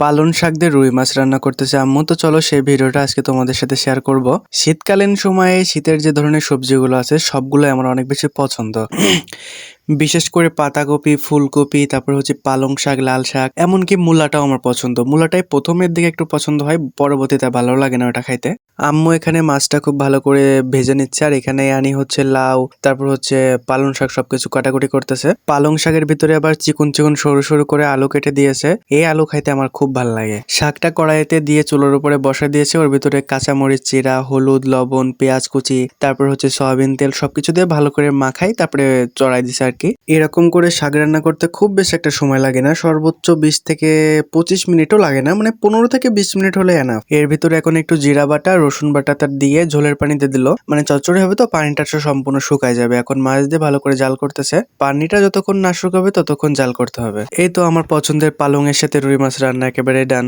পালন শাক দিয়ে রুই মাছ রান্না করতেছে আম্মু। তো চলো সেই ভিডিওটা আজকে তোমাদের সাথে শেয়ার করব। শীতকালীন সময়ে শীতের যে ধরনের সবজিগুলো আছে সবগুলো আমার অনেক বেশি পছন্দ। বিশেষ করে পাতাকপি, ফুলকপি, তারপর হচ্ছে পালং শাক, লাল শাক, এমনকি মূলাটাও আমার পছন্দ। মূলাটাই প্রথমের দিকে একটু পছন্দ হয়, পরবর্তীতে ভালো লাগে না ওটা খাইতে। আম্মু এখানে মাছটা খুব ভালো করে ভেজে নিচ্ছে, আর এখানে আনি হচ্ছে লাউ, তারপর হচ্ছে পালং শাক সবকিছু কাটাকুটি করতেছে। পালং শাকের ভিতরে আবার চিকন চিকন সরু সরু করে আলু কেটে দিয়েছে। এই আলু খাইতে আমার খুব ভালো লাগে। শাকটা কড়াইতে দিয়ে চুলোর উপরে বসা দিয়েছে, ওর ভিতরে কাঁচামরিচ, চিরা, হলুদ, লবণ, পেঁয়াজ কুচি, তারপর হচ্ছে সয়াবিন তেল সবকিছু দিয়ে ভালো করে মাখাই, তারপরে চড়াই দিছে আর কি এরকম করে শাক রান্না করতে খুব বেশি একটা সময় লাগে না। সর্বোচ্চ বিশ থেকে পঁচিশ মিনিটও লাগে না। মানে পনেরো থেকে বিশ মিনিট হলে এনাফ এর ভিতরে এখন একটু জিরা বাটা, রসুন বাটা তার দিয়ে ঝোলের পানিতে দিল। মানে চচ্চড়ি হবে তো, পানিটা সম্পূর্ণ শুকায় যাবে। এখন মাছ দিয়ে ভালো করে জাল করতেছে। পানিটা যতক্ষণ না শুকাবে ততক্ষণ জাল করতে হবে। এই তো আমার পছন্দের পালং এর সাথে রুই মাছ রান্না একেবারে ডান